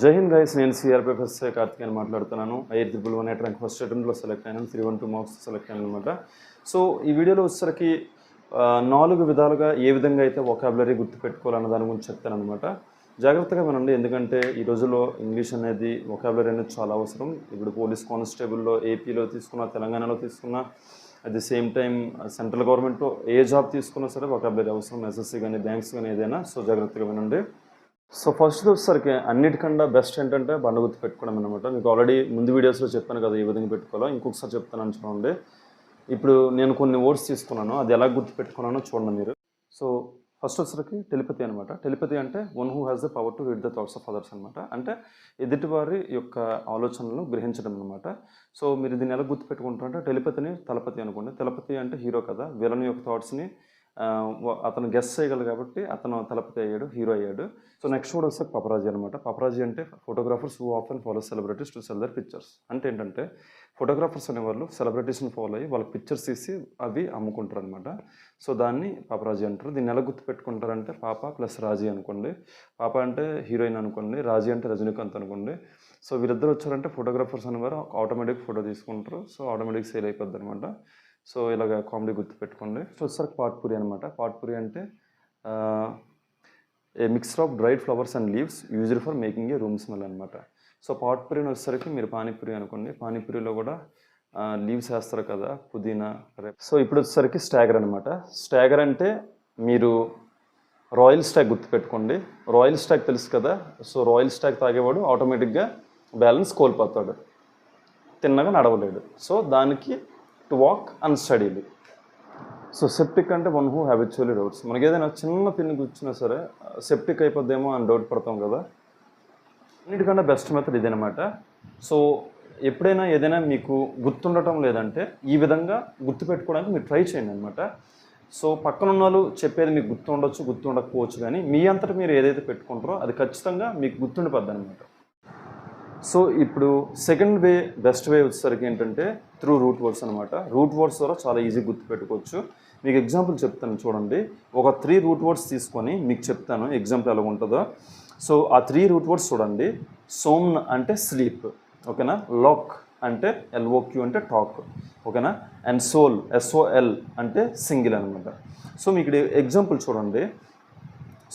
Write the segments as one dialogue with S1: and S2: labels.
S1: జై హింద్ గైస్ నేను CRPF SI Karthikeyan మాట్లాడుతున్నాను. Eight triple one eight rank first అటెంప్ట్లో select అయినాను. Three one two marks select అయ్యాను అనమాట సో ఈ వీడియోలో వచ్చేసరికి నాలుగు విధాలుగా ఏ విధంగా అయితే ఒకాబులరీ గుర్తుపెట్టుకోవాలన్న దాని గురించి చెప్తాను అనమాట జాగ్రత్తగా వినండి. ఎందుకంటే ఈ రోజుల్లో ఇంగ్లీష్ అనేది ఒకాబులరీ అనేది చాలా అవసరం. ఇప్పుడు పోలీస్ కానిస్టేబుల్లో ఏపీలో తీసుకున్నా తెలంగాణలో తీసుకున్నా at the same time central గవర్నమెంట్లో ఏ జాబ్ తీసుకున్నా సరే ఒకాబులరీ అవసరం. ఎస్ఎస్సీ కానీ బ్యాంక్స్ కానీ ఏదైనా. సో జాగ్రత్తగా వినండి. సో ఫస్ట్ వచ్చేసరికి అన్నిటికన్నా బెస్ట్ ఏంటంటే బండ గుర్తు పెట్టుకోవడం అనమాట మీకు ఆల్రెడీ ముందు వీడియోస్లో చెప్పాను కదా ఈ విధంగా పెట్టుకోవాలో? ఇంకొకసారి చెప్తాను చూడండి. ఇప్పుడు నేను కొన్ని ఓట్స్ తీసుకున్నాను. అది ఎలా గుర్తు పెట్టుకున్నానో చూడండి మీరు. సో ఫస్ట్ వచ్చేసరికి టెలిపతి అనమాట టెలిపతి అంటే one who has the power to read the thoughts of others అనమాట అంటే ఎదుటివారి యొక్క ఆలోచనలను గ్రహించడం అనమాట సో మీరు దీన్ని ఎలా గుర్తు పెట్టుకుంటారంటే టెలిపతిని తలపతి అనుకోండి. తెలపతి అంటే హీరో కదా. విలన్ యొక్క థాట్స్ని అతను గెస్ చేయగలరు కాబట్టి అతను తలపతి అయ్యాడు హీరో అయ్యాడు. సో నెక్స్ట్ కూడా వస్తే పపరాజీ అనమాట పపరాజీ అంటే photographers who of follow celebrities to sell their pictures అంటే ఏంటంటే ఫోటోగ్రాఫర్స్ అనేవాళ్ళు సెలబ్రిటీస్ని ఫాలో అయ్యి వాళ్ళకి పిక్చర్స్ తీసి అవి అమ్ముకుంటారు అనమాట సో దాన్ని పాపరాజీ అంటారు. దీన్ని ఎలా గుర్తుపెట్టుకుంటారంటే పాప ప్లస్ రాజీ అనుకోండి. పాప అంటే హీరోయిన్ అనుకోండి. రాజీ అంటే రజనీకాంత్ అనుకోండి. సో వీరిద్దరు వచ్చారంటే ఫోటోగ్రాఫర్స్ అనేవారు ఆటోమేటిక్ ఫోటో తీసుకుంటారు. సో ఆటోమేటిక్ సేల్ అయిపోద్ది అనమాట సో ఇలాగ కామెడీ గుర్తుపెట్టుకోండి. సో వచ్చేసరికి పాట్పూరి అనమాట పాట్పూరి అంటే a mixture of dried flowers and leaves used for making a room smell అనమాట సో పాట్పూరిని వచ్చేసరికి మీరు పానీపూరి అనుకోండి. పానీపూరిలో కూడా లీవ్స్ వేస్తారు కదా పుదీనా సో ఇప్పుడు వచ్చేసరికి స్టాగర్ అనమాట స్టాగర్ అంటే మీరు రాయల్ స్టాగ్ గుర్తుపెట్టుకోండి. రాయల్ స్టాక్ తెలుసు కదా సో రాయల్ స్టాక్ తాగేవాడు ఆటోమేటిక్గా బ్యాలెన్స్ కోల్పోతాడు. తిన్నగా నడవలేడు. సో దానికి to walk unsteadily so sceptic అంటే వన్ హూ హ్యాబిచువల్లీ డౌట్స్ మనకి ఏదైనా చిన్న పిన్ కూర్చున్నా సరే సెప్టిక్ అయిపోద్దేమో అని డౌట్ పడతాం కదా. అన్నిటికన్నా బెస్ట్ మెథడ్ ఇదనమాట సో ఎప్పుడైనా ఏదైనా మీకు గుర్తుండటం లేదంటే ఈ విధంగా గుర్తుపెట్టుకోవడానికి మీరు ట్రై చేయండి అనమాట సో పక్కన ఉన్న వాళ్ళు చెప్పేది మీకు గుర్తుండొచ్చు గుర్తుండకపోవచ్చు కానీ మీ అంతటా మీరు ఏదైతే పెట్టుకుంటారో అది ఖచ్చితంగా మీకు గుర్తుండిపోద్ది అనమాట సో ఇప్పుడు సెకండ్ వే బెస్ట్ వే వచ్చేసరికి ఏంటంటే త్రూ రూట్ వర్డ్స్ అనమాట రూట్ వర్డ్స్ ద్వారా చాలా ఈజీ గుర్తుపెట్టుకోవచ్చు మీకు ఎగ్జాంపుల్ చెప్తాను చూడండి. ఒక త్రీ రూట్ వర్డ్స్ తీసుకొని మీకు చెప్తాను ఎగ్జాంపుల్ ఎలా ఉంటుందో. సో ఆ త్రీ రూట్ వర్డ్స్ చూడండి. సోమ్ అంటే స్లీప్ ఓకేనా? లాక్ అంటే ఎల్ఓక్యూ అంటే టాక్ ఓకేనా? అండ్ సోల్ ఎస్ఓఎల్ అంటే సింగిల్ అనమాట సో మీకు ఇక్కడ ఎగ్జాంపుల్ చూడండి.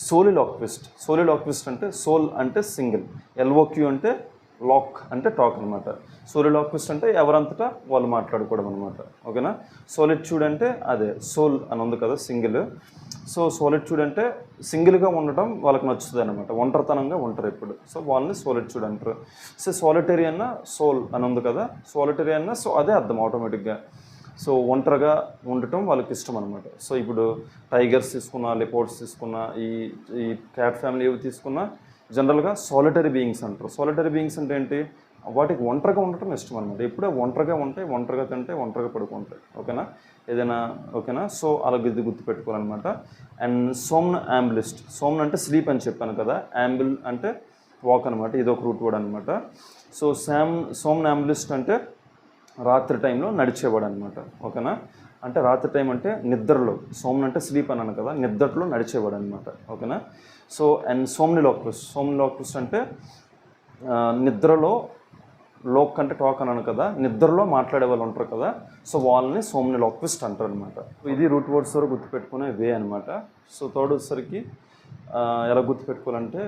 S1: సోలిలాక్విస్ట్ సోలిలాక్విస్ట్ అంటే సోల్ అంటే సింగిల్ ఎల్ఓక్యూ అంటే లాక్ అంటే టాక్ అనమాట సోలిలాక్విస్ట్ అంటే ఎవరంతటా వాళ్ళు మాట్లాడుకోవడం అనమాట ఓకేనా? సోలిట్యూడ్ అంటే అదే సోల్ అని ఉంది కదా సింగిల్. సో సోలిట్యూడ్ అంటే సింగిల్గా ఉండటం వాళ్ళకి నచ్చుతుంది అనమాట ఒంటరితనంగా ఉంటారు ఇప్పుడు. సో వాళ్ళని సోలిట్యూడ్ అంటారు. సో సోలిటేరియన్న సోల్ అని ఉంది కదా సోలిటేరియన్న సో అదే అర్థం ఆటోమేటిక్గా. సో ఒంటరిగా ఉండటం వాళ్ళకి ఇష్టం అనమాట సో ఇప్పుడు టైగర్స్ తీసుకున్నా లిపోర్ట్స్ తీసుకున్నా ఈ ఈ క్యాట్ ఫ్యామిలీ ఏవి తీసుకున్నా జనరల్గా సాలిటరీ బీయింగ్స్ అంటారు. సాలిటరీ బీయింగ్స్ అంటే ఏంటి? వాటికి ఒంటరిగా ఉండటం ఇష్టం అనమాట ఎప్పుడే ఒంటరిగా ఉంటాయి ఒంటరిగా తింటే ఒంటరిగా పడుకుంటాయి. ఓకేనా? ఏదైనా ఓకేనా? సో అలా ఇది గుర్తుపెట్టుకోవాలన్నమాట. అండ్ సోమ్న యాంబులిస్ట్ సోమ్న అంటే స్లీప్ అని చెప్పాను కదా. యాంబుల్ అంటే వాక్ అనమాట ఇది ఒక రూట్ వర్డ్ అనమాట సో శామ్ సోమ్న యాంబులిస్ట్ అంటే రాత్రి టైంలో నడిచేవాడు అనమాట ఓకేనా? అంటే రాత్రి టైం అంటే నిద్రలో. సోమ్ని అంటే స్లీప్ అన్నాను కదా నిద్రలో నడిచేవాడు అనమాట ఓకేనా? సో అండ్ సోమ్నిలాక్విస్ట్ సోమ్నిలాక్విస్ట్ అంటే నిద్రలో లోక్ అంటే టాక్ అన్నాను కదా నిద్రలో మాట్లాడే వాళ్ళు ఉంటారు కదా సో వాళ్ళని సోమ్ని లోక్విస్ట్ అంటారు అనమాట ఇది రూట్ వర్డ్స్ ద్వారా గుర్తుపెట్టుకునే వే అనమాట సో థర్డ్ వచ్చేసరికి ఎలా గుర్తుపెట్టుకోవాలంటే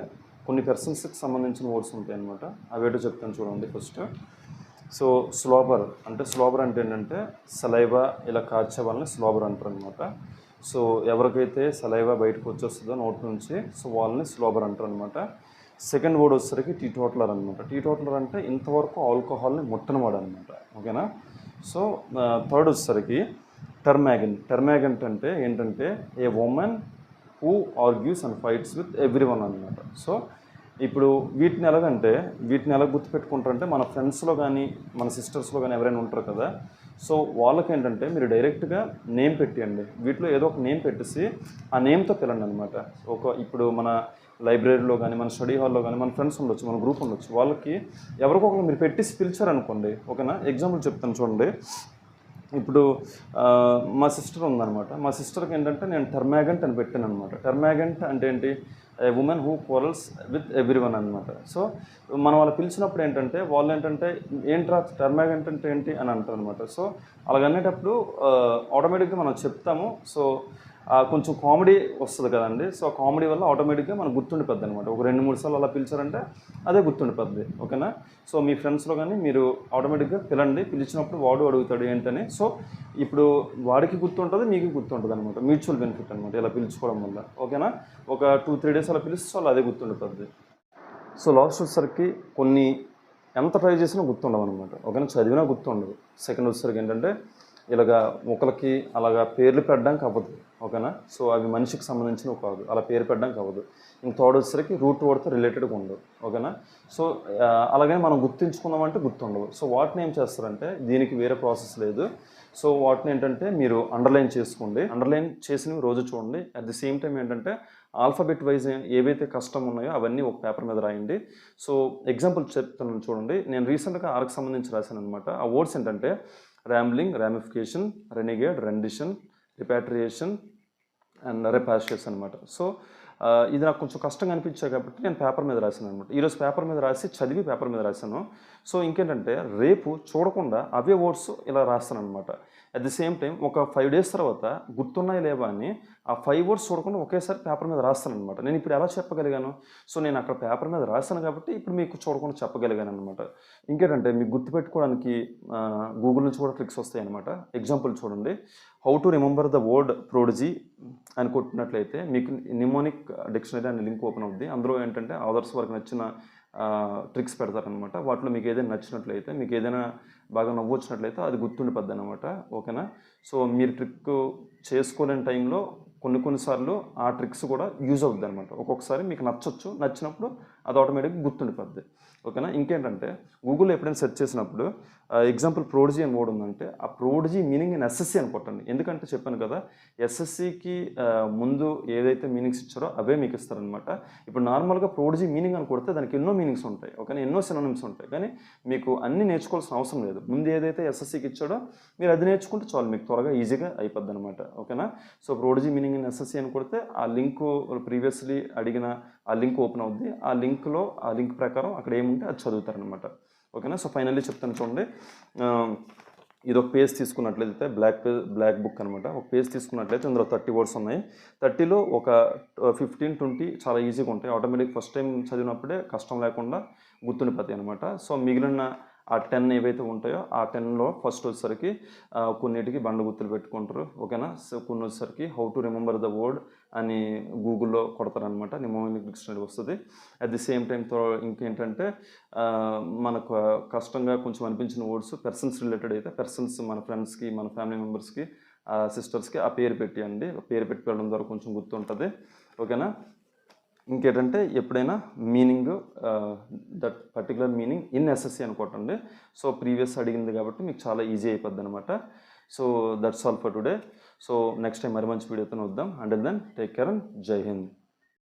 S1: కొన్ని పర్సన్స్కి సంబంధించిన వర్డ్స్ ఉంటాయి అనమాట అవేటో చెప్తాను చూడండి ఫస్ట్ సో స్లోబర్ అంటే స్లోబర్ అంటే ఏంటంటే సలైవా ఇలా కాచే వాళ్ళని స్లోబర్ అంటారు అనమాట సో ఎవరికైతే సలైవా బయటకు వచ్చేస్తుందో నోట్ నుంచి సో వాళ్ళని స్లోబర్ అంటారు అనమాట సెకండ్ వర్డ్ వచ్చేసరికి టీ టోటలర్ అనమాట టీ టోటలర్ అంటే ఇంతవరకు ఆల్కహాల్ని ముట్టనవాడు అనమాట ఓకేనా? సో థర్డ్ వచ్చేసరికి టర్మాగన్. టర్మాగన్ అంటే ఏంటంటే a women who argues and fights with everyone అనమాట సో ఇప్పుడు వీటిని ఎలాగంటే వీటిని ఎలా గుర్తుపెట్టుకుంటారంటే మన ఫ్రెండ్స్లో కానీ మన సిస్టర్స్లో కానీ ఎవరైనా ఉంటారు కదా సో వాళ్ళకి ఏంటంటే మీరు డైరెక్ట్గా నేమ్ పెట్టియండి. వీటిలో ఏదో ఒక నేమ్ పెట్టేసి ఆ నేమ్తో పిలండి అనమాట ఒక ఇప్పుడు మన లైబ్రరీలో కానీ మన స్టడీ హాల్లో కానీ మన ఫ్రెండ్స్ ఉండొచ్చు మన గ్రూప్ ఉండొచ్చు వాళ్ళకి ఎవరికొకరు మీరు పెట్టేసి పిలిచారనుకోండి ఓకేనా? ఎగ్జాంపుల్ చెప్తాను చూడండి. ఇప్పుడు మా సిస్టర్ ఉందన్నమాట. మా సిస్టర్కి ఏంటంటే నేను టర్మాగంట్ అని పెట్టాను అనమాట టర్మాగంట్ అంటే ఏంటి? A women who quarrels with everyone అనమాట సో మనం వాళ్ళు పిలిచినప్పుడు ఏంటంటే వాళ్ళు ఏంటంటే ఏంట్రా టర్మాగంట్ అంటే ఏంటి? అని అంటారు అనమాట సో అలాగనేటప్పుడు ఆటోమేటిక్గా మనం చెప్తాము. సో కొంచెం కామెడీ వస్తుంది కదండి. సో కామెడీ వల్ల ఆటోమేటిక్గా మనకు గుర్తుండిపోద్ది అనమాట ఒక రెండు మూడు సార్లు అలా పిలిచారంటే అదే గుర్తుండిపోద్ది. ఓకేనా? సో మీ ఫ్రెండ్స్లో కానీ మీరు ఆటోమేటిక్గా పిలండి. పిలిచినప్పుడు వాడు అడుగుతాడు ఏంటని. సో ఇప్పుడు వాడికి గుర్తుంటుంది మీకు గుర్తుంటుంది అనమాట మ్యూచువల్ బెనిఫిట్ అనమాట ఇలా పిలుచుకోవడం వల్ల. ఓకేనా? ఒక టూ త్రీ డేస్ అలా పిలిస్తే వాళ్ళు అదే గుర్తుండిపోద్ది. సో లాస్ట్ వచ్చేసరికి కొన్ని ఎంత ట్రై చేసినా గుర్తుండవు అనమాట ఓకేనా? చదివినా గుర్తుండదు. సెకండ్ వచ్చేసరికి ఏంటంటే ఇలాగా మొక్కలకి అలాగా పేర్లు పెట్టడానికి అవ్వదు ఓకేనా? సో అవి మనిషికి సంబంధించినవి కాదు. అలా పేరు పెట్టడానికి అవ్వదు ఇంక థర్డ్ వచ్చేసరికి రూట్ వర్డ్తో రిలేటెడ్గా ఉండదు ఓకేనా? సో అలాగే మనం గుర్తుంచుకున్నామంటే గుర్తుండవు. సో వాటిని ఏం చేస్తారంటే దీనికి వేరే ప్రాసెస్ లేదు. సో వాటిని ఏంటంటే మీరు అండర్లైన్ చేసుకోండి. అండర్లైన్ చేసినవి రోజు చూడండి. అట్ ది సేమ్ టైం ఏంటంటే ఆల్ఫాబెట్ వైజ్ ఏవైతే కష్టం ఉన్నాయో అవన్నీ ఒక పేపర్ మీద రాయండి. సో ఎగ్జాంపుల్ చెప్తున్నాను చూడండి. నేను రీసెంట్గా ఆర్కి సంబంధించి రాశాను అనమాట ఆ వర్డ్స్ ఏంటంటే rambling ramification renegade rendition repatriation and rapacious అనమాట సో ఇది నాకు కొంచెం కష్టంగా అనిపించాయి కాబట్టి నేను పేపర్ మీద రాశాను అనమాట ఈరోజు పేపర్ మీద రాసి చదివి పేపర్ మీద రాశాను. సో ఇంకేంటంటే రేపు చూడకుండా అవే వర్డ్స్ ఇలా రాస్తాను అనమాట అట్ ది సేమ్ టైం ఒక ఫైవ్ డేస్ తర్వాత గుర్తున్నాయి లేవా అని ఆ ఫైవ్ వర్డ్స్ చూడకుండా ఒకేసారి పేపర్ మీద రాస్తాను అనమాట నేను ఇప్పుడు ఎలా చెప్పగలిగాను? సో నేను అక్కడ పేపర్ మీద రాశాను కాబట్టి ఇప్పుడు మీకు చూడకుండా చెప్పగలిగాను అనమాట ఇంకేంటంటే మీకు గుర్తుపెట్టుకోవడానికి గూగుల్ నుంచి కూడా ట్రిక్స్ వస్తాయి అనమాట ఎగ్జాంపుల్ చూడండి. How to remember the word prodigy అని కొట్టినట్లయితే మీకు నిమోనిక్ డిక్షనరీ అనే లింక్ ఓపెన్ అవుద్ది. అందులో ఏంటంటే ఆదర్స్ వరకు నచ్చిన ట్రిక్స్ పెడతారనమాట వాటిలో మీకు ఏదైనా నచ్చినట్లయితే మీకు ఏదైనా బాగా నవ్వు వచ్చినట్లయితే అది గుర్తుండిపోద్ది అనమాట ఓకేనా? సో మీరు ట్రిక్ చేసుకోలేని టైంలో కొన్ని కొన్నిసార్లు ఆ ట్రిక్స్ కూడా యూజ్ అవుద్ది అనమాట ఒక్కొక్కసారి మీకు నచ్చొచ్చు. నచ్చినప్పుడు అది ఆటోమేటిక్గా గుర్తుండిపోద్ది. ఓకేనా? ఇంకేంటంటే గూగుల్లో ఎప్పుడైనా సెర్చ్ చేసినప్పుడు ఎగ్జాంపుల్ ప్రోడజీ అని వర్డ్ ఉందంటే ఆ ప్రోడజీ మీనింగ్ ఇన్ ఎస్ఎస్సి అని కొట్టండి. ఎందుకంటే చెప్పాను కదా ఎస్ఎస్సికి ముందు ఏదైతే మీనింగ్స్ ఇచ్చారో అవే మీకు ఇస్తారనమాట ఇప్పుడు నార్మల్గా ప్రోడజీ మీనింగ్ అని కొడితే దానికి ఎన్నో మీనింగ్స్ ఉంటాయి. ఓకేనా? ఎన్నో సినానిమ్స్ ఉంటాయి. కానీ మీకు అన్ని నేర్చుకోవాల్సిన అవసరం లేదు. ముందు ఏదైతే ఎస్ఎస్సికి ఇచ్చాడో మీరు అది నేర్చుకుంటే చాలు మీకు త్వరగా ఈజీగా అయిపోద్ది అనమాట ఓకేనా? So prodigy meaning in SSC అని కొడితే ఆ లింక్ ప్రీవియస్లీ అడిగిన ఆ లింక్ ఓపెన్ అవుద్ది. ఆ లింక్లో ఆ లింక్ ప్రకారం అక్కడ ఏముంటే అది చదువుతారనమాట ఓకేనా? సో ఫైనల్లీ చెప్తాను చూడండి. ఇది ఒక పేజ్ తీసుకున్నట్లయితే బ్లాక్ పేజ్ బ్లాక్ బుక్ అనమాట ఒక పేజ్ తీసుకున్నట్లయితే ఇందులో థర్టీ వర్డ్స్ ఉన్నాయి. థర్టీలో ఒక ఫిఫ్టీన్ ట్వంటీ చాలా ఈజీగా ఉంటాయి. ఆటోమేటిక్ ఫస్ట్ టైం చదివినప్పుడే కష్టం లేకుండా గుర్తుండిపోతాయి అనమాట సో మిగిలిన ఆ టెన్ ఏవైతే ఉంటాయో ఆ టెన్లో ఫస్ట్ వచ్చేసరికి కొన్నిటికి బండ గుర్తులు పెట్టుకుంటారు. ఓకేనా? సో కొన్ని వచ్చేసరికి how to remember the word అని గూగుల్లో కొడతారనమాట నిమోనిక్ డిక్షనరీ వస్తుంది. అట్ ది సేమ్ టైం ఇంకేంటంటే మనకు కష్టంగా కొంచెం అనిపించిన వర్డ్స్ పర్సన్స్ రిలేటెడ్ అయితే పర్సన్స్ మన ఫ్రెండ్స్కి మన ఫ్యామిలీ మెంబర్స్కి సిస్టర్స్కి ఆ పేరు పెట్టియండి. పేరు పెట్టి వెళ్ళడం ద్వారా కొంచెం గుర్తుంటుంది. ఓకేనా? ఇంకేంటంటే ఎప్పుడైనా meaning that particular meaning in SSC అనుకోటండి. So previous అడిగింది కాబట్టి మీకు చాలా ఈజీ అయిపోద్ది అనమాట so that's all for today so next time మరి మంచి వీడియోతో వద్దాం. And then take care and Jai Hind